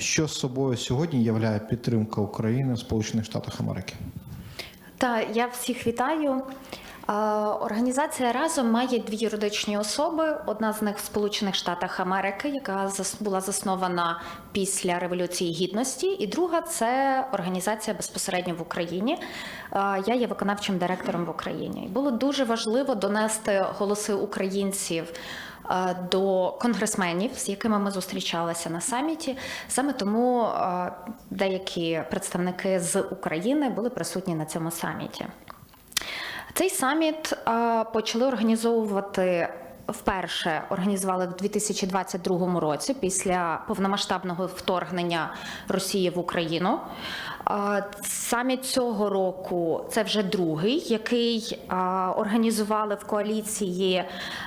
Що з собою сьогодні являє підтримка України в Сполучених Штатах Америки? Та я всіх вітаю. Організація разом має дві юридичні особи. Одна з них в Сполучених Штатах Америки, яка була заснована після Революції Гідності, і друга це організація безпосередньо в Україні. Я є виконавчим директором в Україні. Було дуже важливо донести голоси українців до конгресменів, з якими ми зустрічалися на саміті. Саме тому е, деякі представники з України були присутні на цьому саміті. Цей саміт е, почали організовувати. Вперше організували в 2022 році після повномасштабного вторгнення Росії в Україну. Саміт цього року це вже другий, який організували в коаліції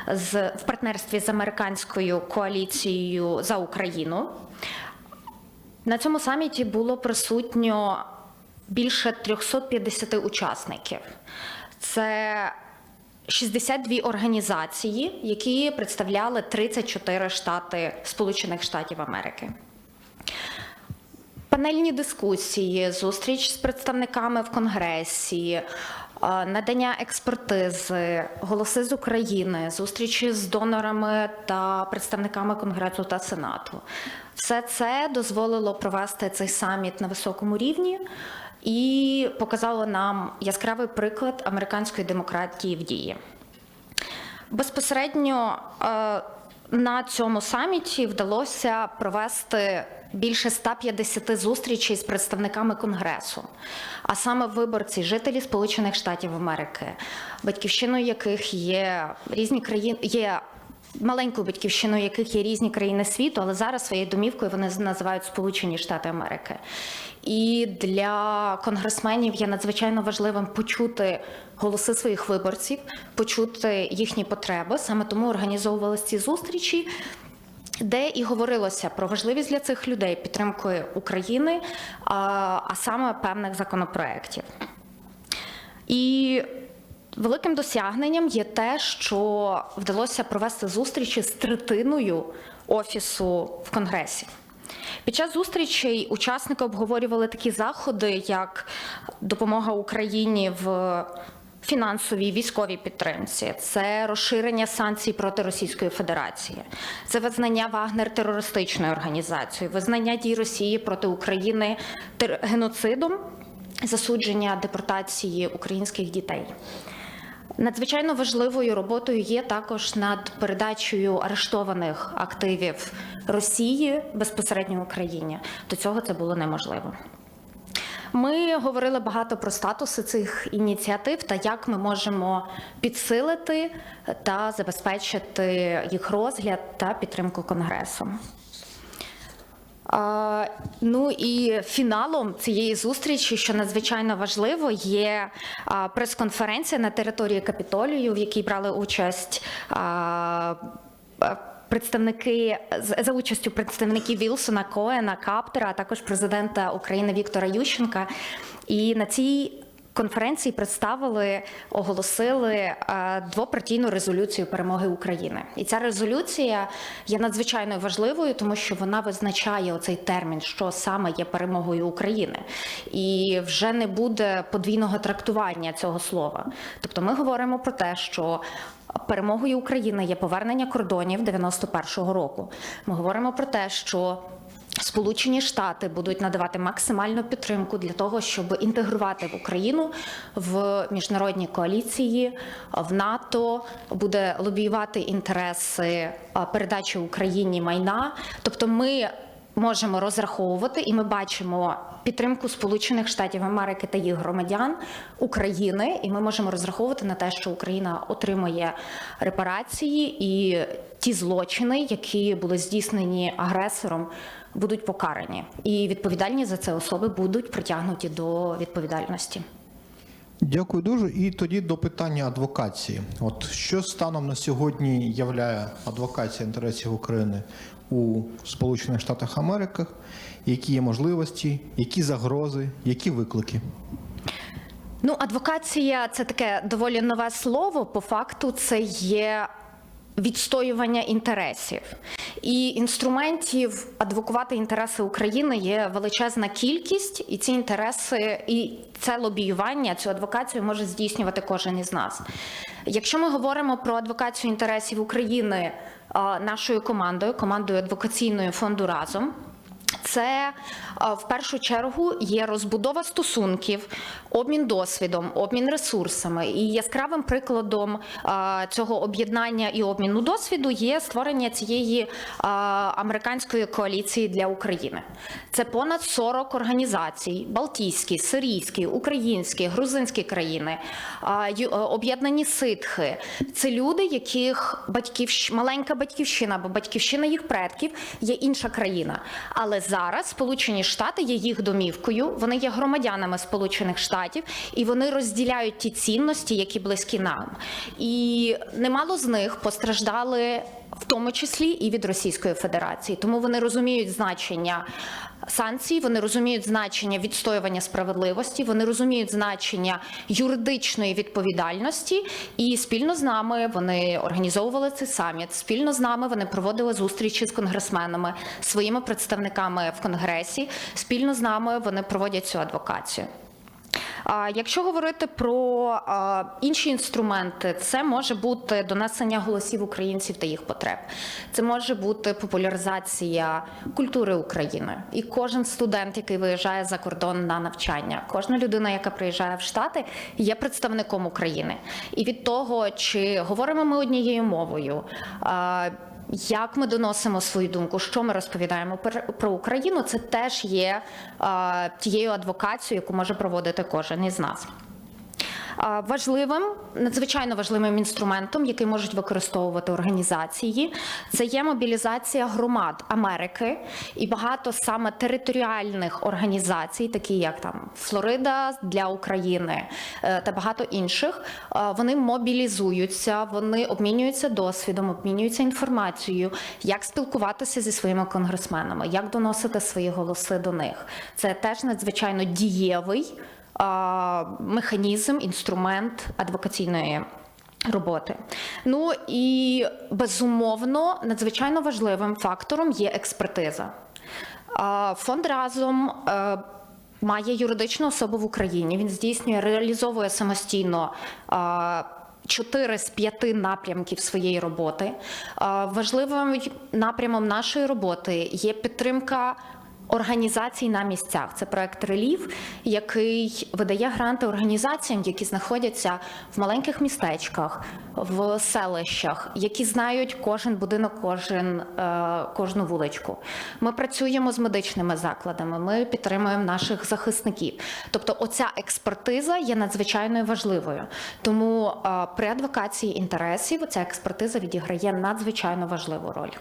з в партнерстві з американською коаліцією за Україну. На цьому саміті було присутньо більше 350 учасників. Це 62 організації, які представляли 34 штати Сполучених Штатів Америки. Панельні дискусії, зустріч з представниками в Конгресі, е, надання експертизи, голоси з України, зустрічі з донорами та представниками Конгресу та Сенату. Все це дозволило провести цей саміт на високому рівні і показало нам яскравий приклад американської демократії в дії. Безпосередньо е, на цьому саміті вдалося провести більше 150 зустрічей з представниками конгресу, а саме виборці, жителі Сполучених Штатів Америки, батьківщиною яких є різні країни. Є Маленькою батьківщиною яких є різні країни світу, але зараз своєю домівкою вони називають Сполучені Штати Америки. І для конгресменів є надзвичайно важливим почути голоси своїх виборців, почути їхні потреби. Саме тому організовувалися ці зустрічі, де і говорилося про важливість для цих людей підтримки України, а, саме певних законопроєктів. І великим досягненням є те, що вдалося провести зустрічі з третиною офісу в Конгресі. Під час зустрічей учасники обговорювали такі заходи, як допомога Україні в фінансовій військовій підтримці, це розширення санкцій проти Російської Федерації, це визнання Вагнер терористичною організацією, визнання дій Росії проти України геноцидом, засудження депортації українських дітей. Надзвичайно важливою роботою є також над передачею арештованих активів Росії безпосередньо Україні. До цього це було неможливо. Ми говорили багато про статуси цих ініціатив та як ми можемо підсилити та забезпечити їх розгляд та підтримку Конгресу. Ну і фіналом цієї зустрічі, що надзвичайно важливо, є прес-конференція на території Капітолію, в якій брали участь. а, Представники за участю представників Вілсона, Коена, Каптера, а також президента України Віктора Ющенка. І на цій конференції представили, оголосили е, двопартійну резолюцію перемоги України. І ця резолюція є надзвичайно важливою, тому що вона визначає оцей термін, що саме є перемогою України, і вже не буде подвійного трактування цього слова. Тобто, ми говоримо про те, що перемогою України є повернення кордонів 91-го року. Ми говоримо про те, що Сполучені Штати будуть надавати максимальну підтримку для того, щоб інтегрувати в Україну в міжнародні коаліції, в НАТО, буде лобіювати інтереси передачі Україні майна. Тобто, ми можемо розраховувати, і ми бачимо підтримку Сполучених Штатів Америки та їх громадян України, і ми можемо розраховувати на те, що Україна отримує репарації і ті злочини, які були здійснені агресором, будуть покарані, і відповідальні за це особи будуть притягнуті до відповідальності. Дякую дуже. І тоді до питання адвокації. От що станом на сьогодні являє адвокація інтересів України у Сполучених Штатах Америки? Які є можливості, які загрози, які виклики? Ну, адвокація це таке доволі нове слово. По факту, це є відстоювання інтересів. І інструментів адвокувати інтереси України є величезна кількість, і ці інтереси, і це лобіювання, цю адвокацію може здійснювати кожен із нас. Якщо ми говоримо про адвокацію інтересів України нашою командою, командою адвокаційної фонду разом. Це в першу чергу є розбудова стосунків, обмін досвідом, обмін ресурсами. І яскравим прикладом цього об'єднання і обміну досвіду є створення цієї американської коаліції для України. Це понад 40 організацій: Балтійські, Сирійські, Українські, Грузинські країни, е, об'єднані ситхи. Це люди, яких батьківщ... маленька батьківщина або батьківщина їх предків є інша країна. Але зараз Сполучені Штати є їх домівкою. Вони є громадянами Сполучених Штатів і вони розділяють ті цінності, які близькі нам. І немало з них постраждали. В тому числі і від Російської Федерації, тому вони розуміють значення санкцій, вони розуміють значення відстоювання справедливості, вони розуміють значення юридичної відповідальності, і спільно з нами вони організовували цей саміт. Спільно з нами вони проводили зустрічі з конгресменами, своїми представниками в конгресі. Спільно з нами вони проводять цю адвокацію. А Якщо говорити про інші інструменти, це може бути донесення голосів українців та їх потреб. Це може бути популяризація культури України. І кожен студент, який виїжджає за кордон на навчання, кожна людина, яка приїжджає в Штати, є представником України. І від того, чи говоримо ми однією мовою. Як ми доносимо свою думку, що ми розповідаємо про Україну, це теж є тією адвокацією, яку може проводити кожен із нас. Важливим, надзвичайно важливим інструментом, який можуть використовувати організації, це є мобілізація громад Америки і багато саме територіальних організацій, такі як там Флорида для України е, та багато інших. Вони мобілізуються, вони обмінюються досвідом, обмінюються інформацією, як спілкуватися зі своїми конгресменами, як доносити свої голоси до них. Це теж надзвичайно дієвий механізм, інструмент адвокаційної. Роботи. Ну і безумовно надзвичайно важливим фактором є експертиза. Фонд разом е, має юридичну особу в Україні. Він здійснює, реалізовує самостійно. Чотири з п'яти напрямків своєї роботи. Важливим напрямом нашої роботи є підтримка організацій на місцях. Це проект Релів, який видає гранти організаціям, які знаходяться в маленьких містечках, в селищах, які знають кожен будинок, кожен, е, кожну вуличку. Ми працюємо з медичними закладами, ми підтримуємо наших захисників. Тобто, оця експертиза є надзвичайно важливою. Тому е, при адвокації інтересів ця експертиза відіграє надзвичайно важливу роль.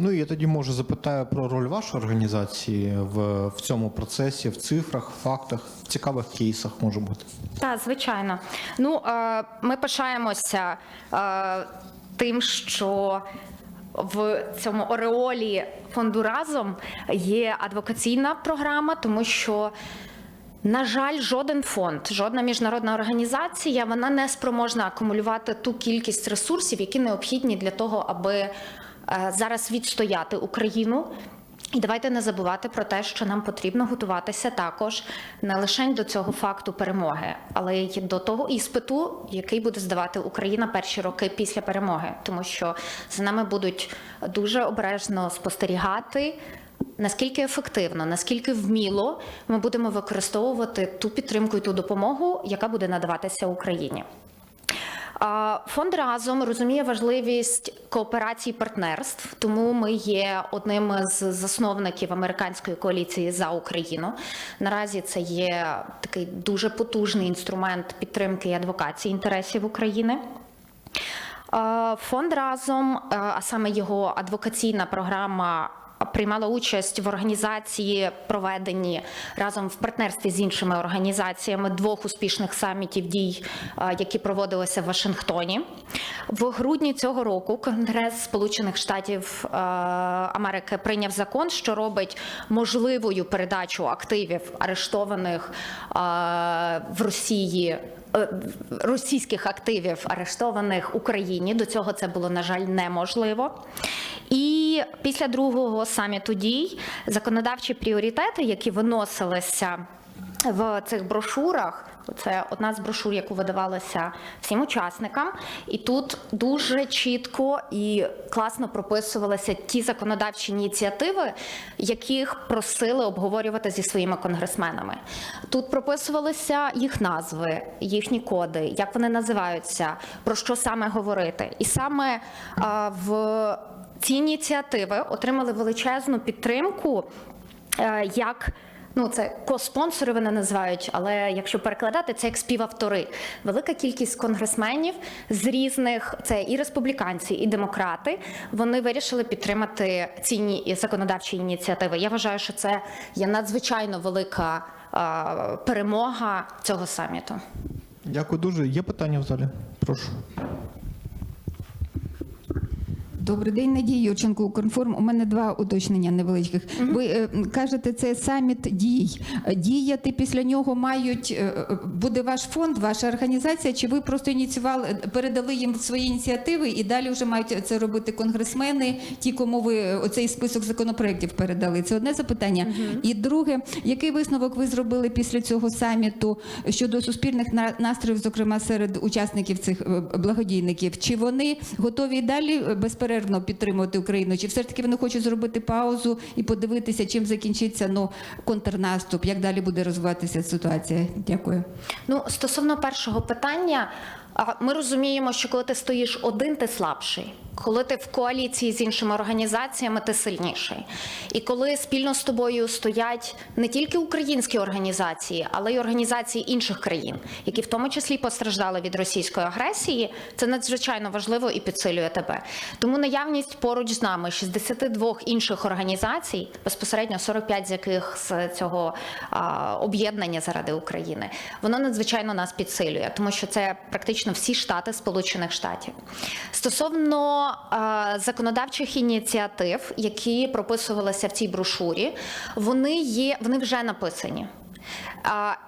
Ну я тоді може запитаю про роль вашої організації в, в цьому процесі, в цифрах, фактах, в цікавих кейсах може бути. Так, звичайно. Ну, е, ми пишаємося е, тим, що в цьому ореолі фонду разом є адвокаційна програма, тому що. На жаль, жоден фонд, жодна міжнародна організація вона не спроможна акумулювати ту кількість ресурсів, які необхідні для того, аби зараз відстояти Україну. І давайте не забувати про те, що нам потрібно готуватися також не лише до цього факту перемоги, але й до того іспиту, який буде здавати Україна перші роки після перемоги, тому що за нами будуть дуже обережно спостерігати. Наскільки ефективно, наскільки вміло ми будемо використовувати ту підтримку і ту допомогу, яка буде надаватися Україні. Фонд разом розуміє важливість кооперації партнерств, тому ми є одним з засновників американської коаліції за Україну. Наразі це є такий дуже потужний інструмент підтримки і адвокації інтересів України. Фонд разом, а саме його адвокаційна програма. Приймала участь в організації, проведенні разом в партнерстві з іншими організаціями двох успішних самітів дій, е, які проводилися в Вашингтоні. В грудні цього року Конгрес Сполучених Штатів е, Америки прийняв закон, що робить можливою передачу активів арештованих е, в Росії російських активів арештованих Україні. До цього це було на жаль неможливо. І після другого саміту дій законодавчі пріоритети, які виносилися в цих брошурах. Це одна з брошур, яку видавалася всім учасникам, і тут дуже чітко і класно прописувалися ті законодавчі ініціативи, яких просили обговорювати зі своїми конгресменами. Тут прописувалися їх назви, їхні коди, як вони називаються, про що саме говорити, і саме в ці ініціативи отримали величезну підтримку е, як. Ну, це коспонсори вони називають, але якщо перекладати, це як співавтори. Велика кількість конгресменів з різних це і республіканці, і демократи. Вони вирішили підтримати ці законодавчі ініціативи. Я вважаю, що це є надзвичайно велика е, перемога цього саміту. Дякую дуже. Є питання в залі? Прошу. Добрий день, Надія Юрченко, Укрінформ. У мене два уточнення невеличких. Ви е, кажете, це саміт дій. Діяти після нього мають е, буде ваш фонд, ваша організація, чи ви просто ініціювали, передали їм свої ініціативи і далі вже мають це робити конгресмени, ті, кому ви е, оцей список законопроєктів передали? Це одне запитання. І друге, який висновок ви зробили після цього саміту щодо суспільних настроїв, зокрема серед учасників цих е, благодійників? Чи вони готові і далі е, безперервно підтримувати Україну? Чи все ж таки вони хочуть зробити паузу і подивитися, чим закінчиться ну контрнаступ? Як далі буде розвиватися ситуація? Дякую. Ну, стосовно першого питання, ми розуміємо, що коли ти стоїш один, ти слабший. Коли ти в коаліції з іншими організаціями, ти сильніший. І коли спільно з тобою стоять не тільки українські організації, але й організації інших країн, які в тому числі постраждали від російської агресії, це надзвичайно важливо і підсилює тебе. Тому наявність поруч з нами 62 інших організацій, безпосередньо 45 з яких з цього об'єднання заради України, воно надзвичайно нас підсилює, тому що це практично всі штати Сполучених Штатів. Стосовно законодавчих ініціатив, які прописувалися в цій брошурі, вони є, вони вже написані.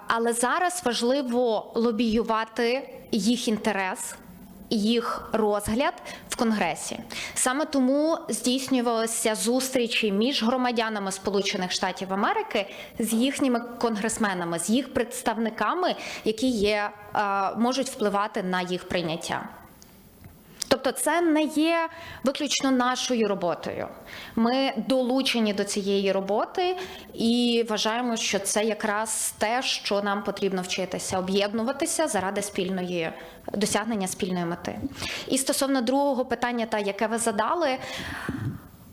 Але зараз важливо лобіювати їх інтерес. Їх розгляд в Конгресі саме тому здійснювалися зустрічі між громадянами Сполучених Штатів Америки з їхніми конгресменами, з їх представниками, які є е, можуть впливати на їх прийняття. Тобто, це не є виключно нашою роботою. Ми долучені до цієї роботи і вважаємо, що це якраз те, що нам потрібно вчитися, об'єднуватися заради спільної досягнення спільної мети. І стосовно другого питання, та яке ви задали.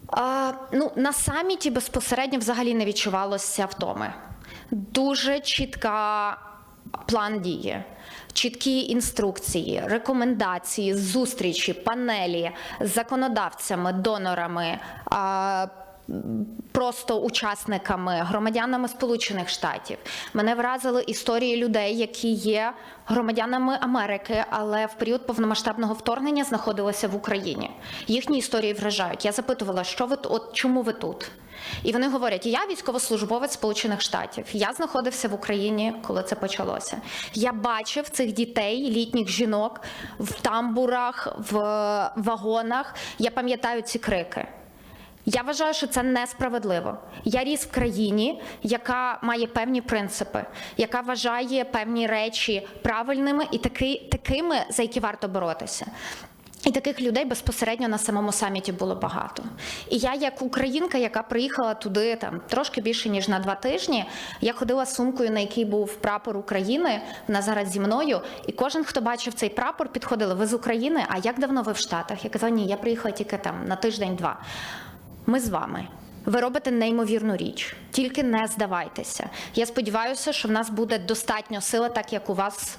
А, ну, на саміті безпосередньо взагалі не відчувалося втоми. Дуже чітка план дії, чіткі інструкції, рекомендації, зустрічі, панелі з законодавцями, донорами. Просто учасниками, громадянами Сполучених Штатів мене вразили історії людей, які є громадянами Америки, але в період повномасштабного вторгнення знаходилися в Україні. Їхні історії вражають. Я запитувала, що ви от чому ви тут? І вони говорять: я військовослужбовець Сполучених Штатів. Я знаходився в Україні, коли це почалося. Я бачив цих дітей, літніх жінок в тамбурах, в вагонах. Я пам'ятаю ці крики. Я вважаю, що це несправедливо. Я ріс в країні, яка має певні принципи, яка вважає певні речі правильними і таки, такими, за які варто боротися. І таких людей безпосередньо на самому саміті було багато. І я, як українка, яка приїхала туди там трошки більше ніж на два тижні, я ходила сумкою, на якій був прапор України. Вона зараз зі мною. І кожен, хто бачив цей прапор, підходили: ви з України? А як давно ви в Штатах? Я казала, ні, я приїхала тільки там на тиждень-два. Ми з вами. Ви робите неймовірну річ, тільки не здавайтеся. Я сподіваюся, що в нас буде достатньо сили, так як у вас.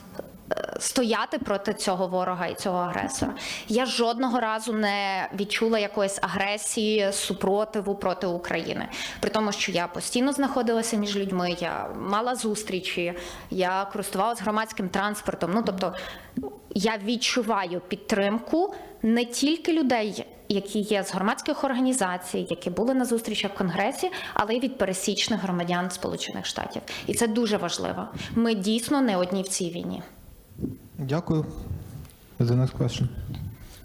е, Стояти проти цього ворога і цього агресора. Я жодного разу не відчула якоїсь агресії, супротиву проти України. При тому, що я постійно знаходилася між людьми, я мала зустрічі, я користувалася громадським транспортом. Ну тобто я відчуваю підтримку не тільки людей, які є з громадських організацій, які були на зустрічах в Конгресі, але й від пересічних громадян Сполучених Штатів. І це дуже важливо. Ми дійсно не одні в цій війні. Дякую. The next question.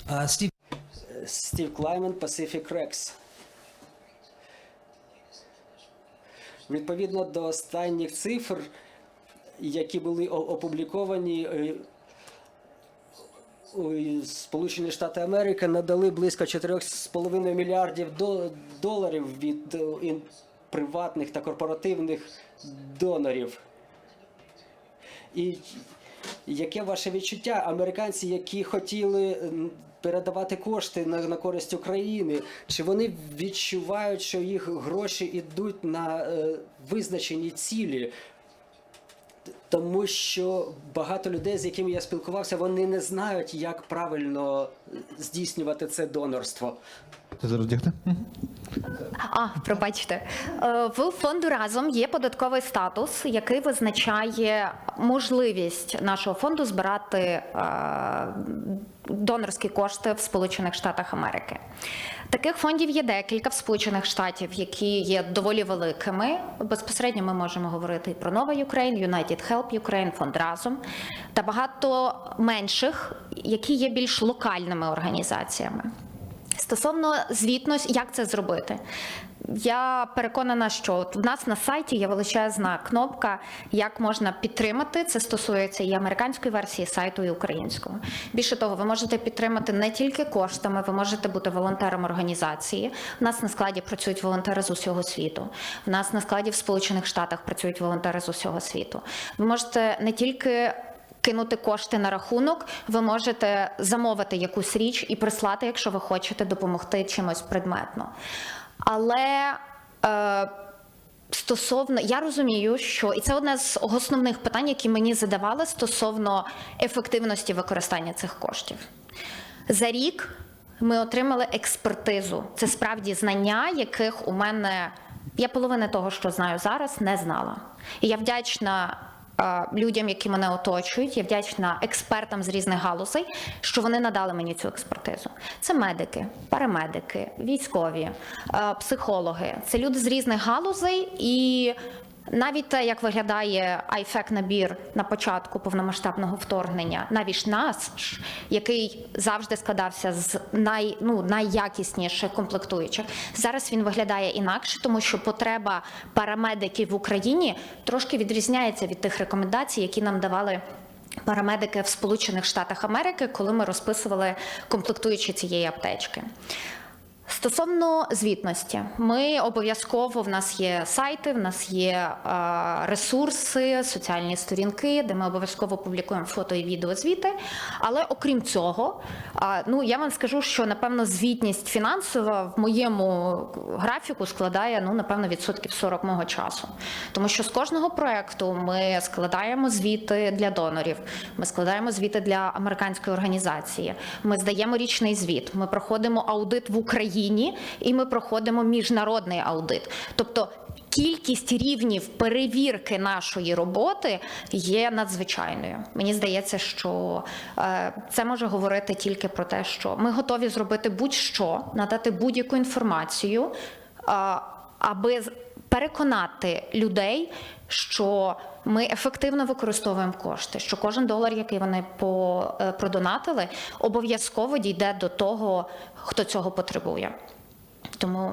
Uh, Steve, Steve Kleiman, Pacific Rex. Відповідно до останніх цифр, які були опубліковані, е, Сполучені Штати Америки надали близько 4,5 мільярдів доларів від е, приватних та корпоративних донорів. І яке ваше відчуття? Американці, які хотіли передавати кошти на, на користь України, чи вони відчувають, що їх гроші йдуть на е, визначені цілі? Тому що багато людей, з якими я спілкувався, вони не знають, як правильно здійснювати це донорство. Ти зараз дягти? А, пробачте. Е, В фонду разом є податковий статус, який визначає можливість нашого фонду збирати е, донорські кошти в Сполучених Штатах Америки. Таких фондів є декілька в Сполучених Штатів, які є доволі великими. Безпосередньо ми можемо говорити і про Нова Ukraine, United Help Ukraine, фонд разом та багато менших, які є більш локальними організаціями. Стосовно звітності, як це зробити? Я переконана, що от в нас на сайті є величезна кнопка, як можна підтримати. Це стосується і американської версії сайту, і українського. Більше того, ви можете підтримати не тільки коштами, ви можете бути волонтером організації. У нас на складі працюють волонтери з усього світу. У нас на складі в Сполучених Штатах працюють волонтери з усього світу. Ви можете не тільки кинути кошти на рахунок, ви можете замовити якусь річ і прислати, якщо ви хочете допомогти чимось предметно. Але е, стосовно, я розумію, що і це одне з основних питань, які мені задавали стосовно ефективності використання цих коштів. За рік ми отримали експертизу. Це справді знання, яких у мене я половини того, що знаю зараз, не знала. І я вдячна людям, які мене оточують. Я вдячна експертам з різних галузей, що вони надали мені цю експертизу. Це медики, парамедики, військові, е, психологи. Це люди з різних галузей і. Навіть те, як виглядає айфек набір на початку повномасштабного вторгнення, навіть нас, який завжди складався з най, ну, найякісніших комплектуючих, зараз він виглядає інакше, тому що потреба парамедиків в Україні трошки відрізняється від тих рекомендацій, які нам давали. Парамедики в Сполучених Штатах Америки, коли ми розписували комплектуючі цієї аптечки. Стосовно звітності, ми обов'язково в нас є сайти, в нас є е, ресурси, соціальні сторінки, де ми обов'язково публікуємо фото і відеозвіти. Але окрім цього, е, ну я вам скажу, що напевно звітність фінансова в моєму графіку складає ну напевно відсотків 40 мого часу, тому що з кожного проекту ми складаємо звіти для донорів, ми складаємо звіти для американської організації. Ми здаємо річний звіт. Ми проходимо аудит в Україні і ми проходимо міжнародний аудит. Тобто кількість рівнів перевірки нашої роботи є надзвичайною. Мені здається, що е, це може говорити тільки про те, що ми готові зробити будь-що, надати будь-яку інформацію, аби переконати людей, що ми ефективно використовуємо кошти, що кожен долар, який вони е, продонатили, обов'язково дійде до того, хто цього потребує. Тому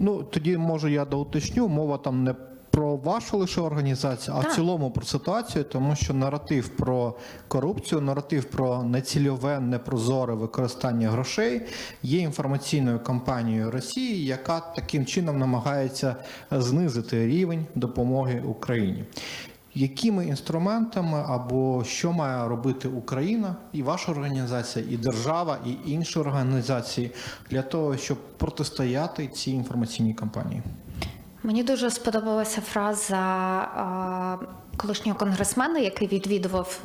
Ну тоді можу я доуточню. Мова там не про вашу лише організацію, а Так. в цілому про ситуацію, тому що наратив про корупцію, наратив про нецільове, непрозоре використання грошей є інформаційною кампанією Росії, яка таким чином намагається знизити рівень допомоги Україні. Якими інструментами або що має робити Україна і ваша організація, і держава, і інші організації для того, щоб протистояти цій інформаційній кампанії? Мені дуже сподобалася фраза колишнього конгресмена, який відвідував.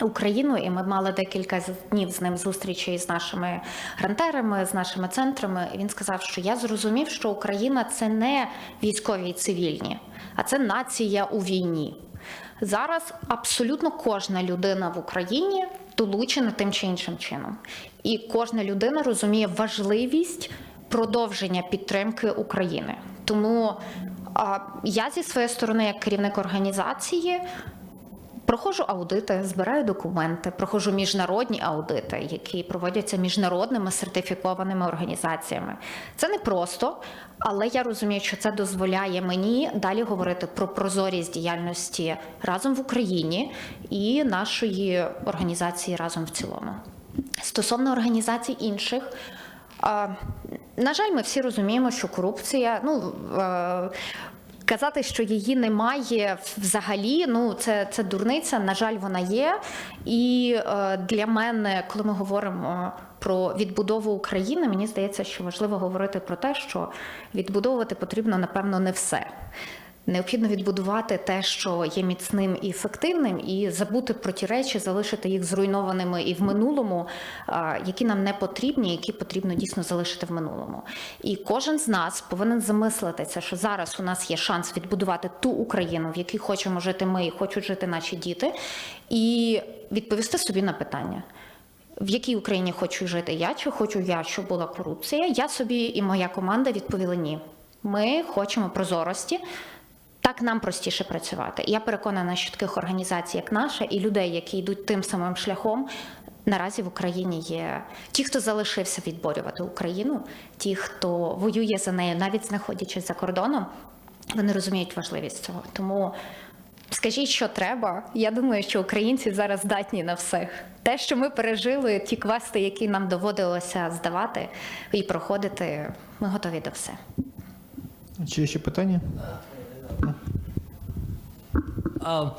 Україну, і ми мали декілька днів з ним зустрічей з нашими грантерами, з нашими центрами. І він сказав, що я зрозумів, що Україна це не військові і цивільні, а це нація у війні. Зараз абсолютно кожна людина в Україні долучена тим чи іншим чином, і кожна людина розуміє важливість продовження підтримки України. Тому я зі своєї сторони, як керівник організації, Проходжу аудити, збираю документи, проходжу міжнародні аудити, які проводяться міжнародними сертифікованими організаціями. Це не просто, але я розумію, що це дозволяє мені далі говорити про прозорість діяльності разом в Україні і нашої організації разом в цілому. Стосовно організацій інших. На жаль, ми всі розуміємо, що корупція, ну е, казати, що її немає взагалі, ну це, це дурниця. На жаль, вона є. І е, для мене, коли ми говоримо про відбудову України, мені здається, що важливо говорити про те, що відбудовувати потрібно, напевно, не все. Необхідно відбудувати те, що є міцним і ефективним, і забути про ті речі, залишити їх зруйнованими і в минулому, які нам не потрібні, які потрібно дійсно залишити в минулому. І кожен з нас повинен замислитися, що зараз у нас є шанс відбудувати ту Україну, в якій хочемо жити ми і хочуть жити наші діти, і відповісти собі на питання. В якій Україні хочу жити я, чи хочу я, щоб була корупція? Я собі і моя команда відповіли ні. Ми хочемо прозорості. Так нам простіше працювати. Я переконана, що таких організацій, як наша, і людей, які йдуть тим самим шляхом, наразі в Україні є ті, хто залишився відборювати Україну, ті, хто воює за нею, навіть знаходячись за кордоном, вони розуміють важливість цього. Тому скажіть, що треба. Я думаю, що українці зараз здатні на все. Те, що ми пережили, ті квести, які нам доводилося здавати і проходити, ми готові до все. Чи є ще питання? А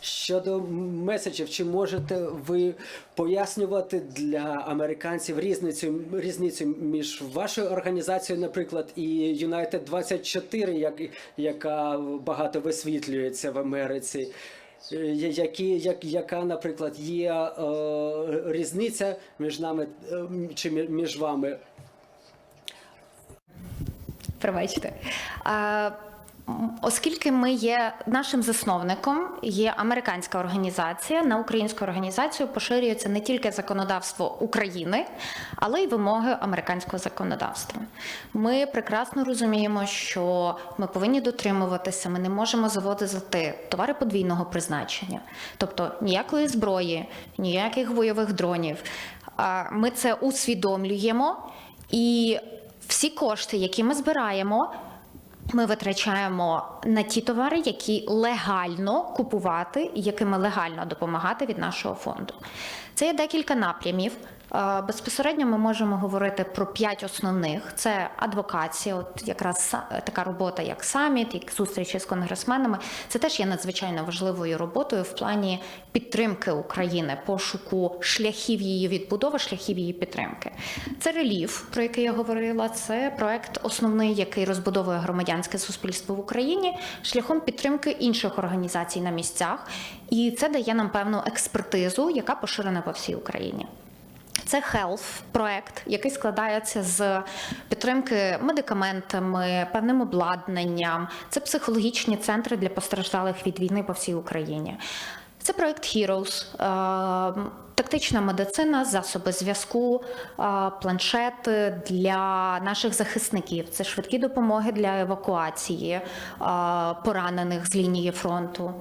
щодо меседжів, чи можете ви пояснювати для американців різницю, різницю між вашою організацією, наприклад, і United 24, як, яка багато висвітлюється в Америці? Е, Які, як, яка, наприклад, є е, різниця між нами е, чи між вами? Пробачте. А, Оскільки ми є нашим засновником, є американська організація, на українську організацію поширюється не тільки законодавство України, але й вимоги американського законодавства. Ми прекрасно розуміємо, що ми повинні дотримуватися, ми не можемо заводити товари подвійного призначення, тобто ніякої зброї, ніяких бойових дронів. Ми це усвідомлюємо і всі кошти, які ми збираємо, ми витрачаємо на ті товари, які легально купувати, якими легально допомагати від нашого фонду. Це є декілька напрямів. Е, Безпосередньо ми можемо говорити про п'ять основних: це адвокація, от якраз така робота, як саміт, як зустрічі з конгресменами. Це теж є надзвичайно важливою роботою в плані підтримки України, пошуку шляхів її відбудови, шляхів її підтримки. Це реліф, про який я говорила. Це проект основний, який розбудовує громадянське суспільство в Україні шляхом підтримки інших організацій на місцях, і це дає нам певну експертизу, яка поширена по всій Україні. Це Health проект, який складається з підтримки медикаментами, певним обладнанням. Це психологічні центри для постраждалих від війни по всій Україні. Це проект Heroes, е, тактична медицина, засоби зв'язку, е, планшети для наших захисників. Це швидкі допомоги для евакуації е, поранених з лінії фронту.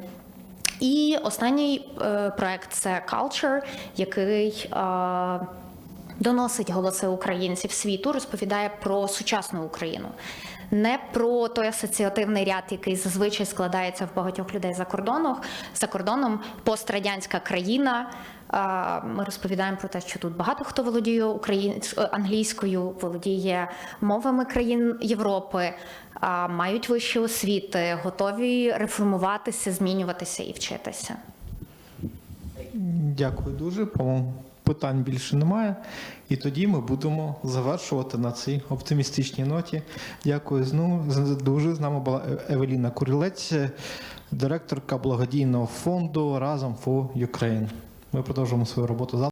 І останній е, проект це Culture, який е, доносить голоси українців світу, розповідає про сучасну Україну. Не про той асоціативний ряд, який зазвичай складається в багатьох людей за кордоном. За кордоном пострадянська країна. Е, Ми розповідаємо про те, що тут багато хто володіє українською англійською, володіє мовами країн Європи, мають вищі освіти, готові реформуватися, змінюватися і вчитися. Дякую дуже. Питань більше немає. І тоді ми будемо завершувати на цій оптимістичній ноті. Дякую знову дуже. З нами була Е- Евеліна Курилець, директорка благодійного фонду Разом for Ukraine. Ми продовжуємо свою роботу завтра.